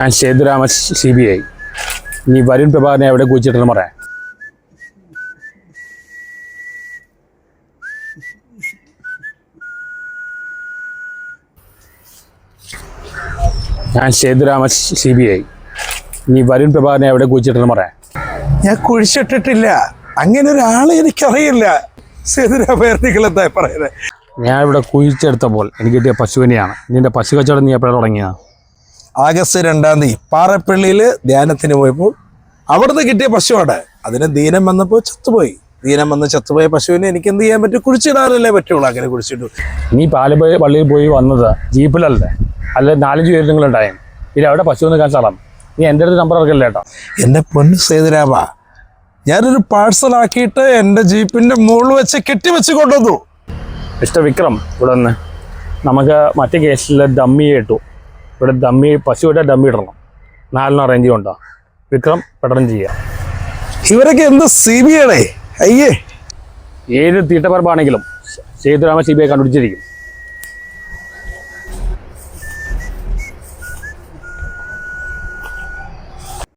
ഞാൻ Sethurama C B I. നീ വരുൺ പ്രഭാകരനെ എവിടെ കുഴിച്ചിട്ടെന്ന് പറയാം. ഞാൻ സേതുരാമ സി ബി ഐ. നീ വരുൺ പ്രഭാകരനെ എവിടെ കുഴിച്ചിട്ടെന്ന് പറയാം. ഞാൻ കുഴിച്ചിട്ടിട്ടില്ല. അങ്ങനെ ഒരാളെ എനിക്കറിയില്ല പറയുന്നത്? ഞാൻ ഇവിടെ കുഴിച്ചെടുത്തപ്പോൾ എനിക്ക് കിട്ടിയ പശുവിനെയാണ്. നിന്റെ പശു കച്ചവടം നീ എപ്പോഴാണ് തുടങ്ങിയത്? ആഗസ്റ്റ് രണ്ടാം തീയതി പാറപ്പള്ളിയിൽ ധ്യാനത്തിന് പോയപ്പോൾ അവിടുന്ന് കിട്ടിയ പശുവാണ്. അതിന് ദീനം വന്നപ്പോൾ ചത്തുപോയി. ദീനം വന്ന് ചത്തുപോയ പശുവിനെ എനിക്ക് എന്ത് ചെയ്യാൻ പറ്റും? കുഴിച്ചിടാനല്ലേ പറ്റുള്ളൂ. അങ്ങനെ കുഴിച്ചിട്ടു. നീ പാല പള്ളിയിൽ പോയി വന്നത് ജീപ്പിലല്ലേ? അല്ല നാലഞ്ച് പേര് നിങ്ങളുണ്ടായും ഇനി അവിടെ പശു നിൽക്കാൻ സ്ഥലം. നീ എന്റെ അടുത്ത് നമ്പർ ഇറക്കല്ലേ കേട്ടോ. എന്റെ പൊന്ന് സേതുരാമ ഞാനൊരു പാഴ്സൽ ആക്കിയിട്ട് എന്റെ ജീപ്പിന്റെ മുകളിൽ വെച്ച് കെട്ടിവെച്ച് കൊണ്ടുവന്നു. മിസ്റ്റർ വിക്രം ഇവിടെ നിന്ന് നമുക്ക് മറ്റേ കേസിൽ ഡമ്മി ഇട്ടു. ഇവിടെ ഡമ്മി പശുവിടെ ഡമ്മി ഇടണം. നാലെണ്ണം അറേഞ്ച് കൊണ്ടോ വിക്രം പെട്ടെന്ന് ചെയ്യാം. ഇവരൊക്കെ എന്ത് സി ബി ആണേ? അയ്യേ. ഏത് തീട്ടപ്പറമ്പാണെങ്കിലും സേതുരാമ സി ബി ഐ കണ്ടുപിടിച്ചിരിക്കും.